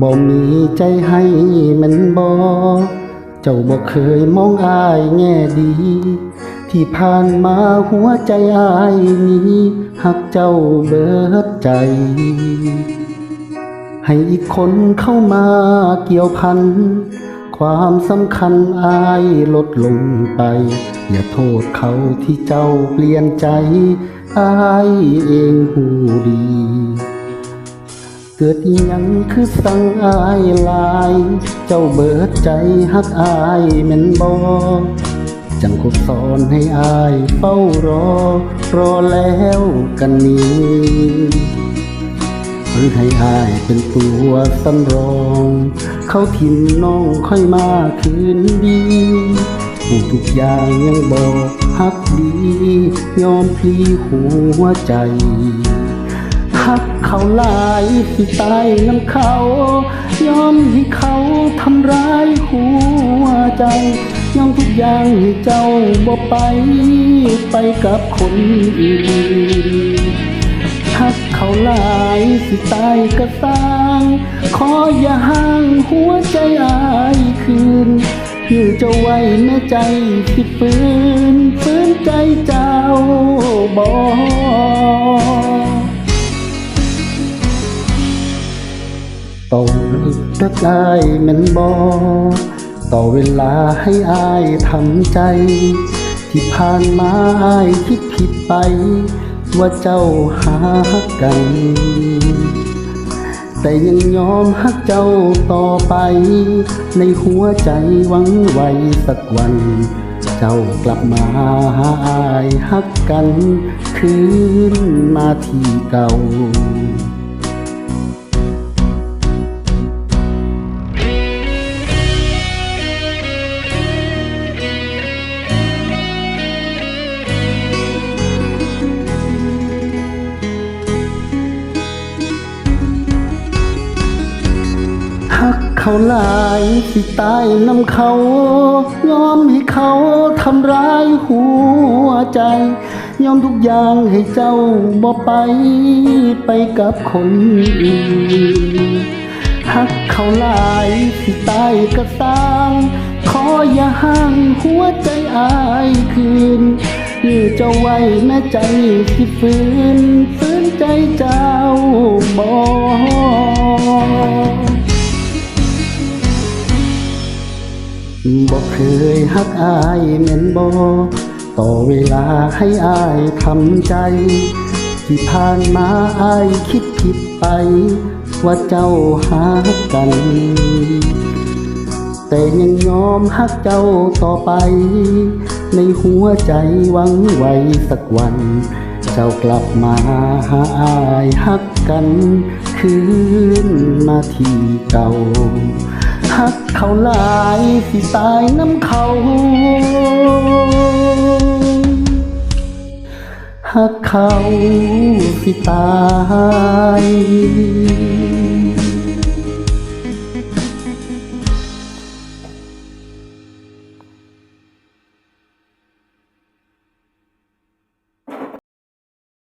บ่มีใจให้มันบ่เจ้าบ่เคยมองอายแง่ดี ที่ผ่านมาหัวใจอายนี้หักเจ้าเบิดใจ ให้อีกคนเข้ามาเกี่ยวพัน ความสำคัญอายลดลงไป อย่าโทษเขาที่เจ้าเปลี่ยนใจ อายเองหูดี เกิดอิหยังคือสั่งอายลาย เจ้าเบิดใจฮักอายแม่นบอจังคบสอนให้อายเฝ้ารอ รอแล้วกันนี้หรือให้อายเป็นตัวสำรอง เขาทิมน้องค่อยมาคืนดีหูทุกอย่างยังบอกฮักดี ยอมพลีหัวใจ ฮักเขาหลายสิตายน้ำเขา ยอมให้เขาทำร้ายหัวใจยอมทุกอย่างให้เจ้าบ่ไป ไปกับคนอื่นหักเขาหลายสิตายก็สร้าง ขออย่าห่างหัวใจอายคืนอยู่เจะไว้แม่ใจสิฝืนฝืนใจเจ้าบอก ต้องรักอายแมันบอต่อเวลาให้อายทำใจ ที่ผ่านมาอายคิดผิดไป ว่าเจ้าหากัน แต่ยังยอมฮักเจ้าต่อไป ในหัวใจหวังไว้สักวัน เจ้ากลับมาหาอายฮักกัน คืนมาที่เก่า เขาหลายสิตายน้ำเขา ยอมให้เขาทำร้ายหัวใจ ยอมทุกอย่างให้เจ้าบ่ไปไปกับคนอื่นหักเขาหลายสิตายก็ตามขออย่าห่างหัวใจอายคืนยื้อเจ้าไว้แม่ใจสิฝืนฝืนใจเจ้าบ่ ยฮักอายแม่นบอต่อเวลาให้อายทำใจ ที่ผ่านมาอายคิดผิดไป ว่าเจ้าหากัน แต่ยังยอมฮักเจ้าต่อไป ในหัวใจหวังไว้สักวัน เจ้ากลับมาหาอายฮักกัน คืนมาที่เก่า กเขาหลายสิตายน้ำเขาหักเขาสิตาย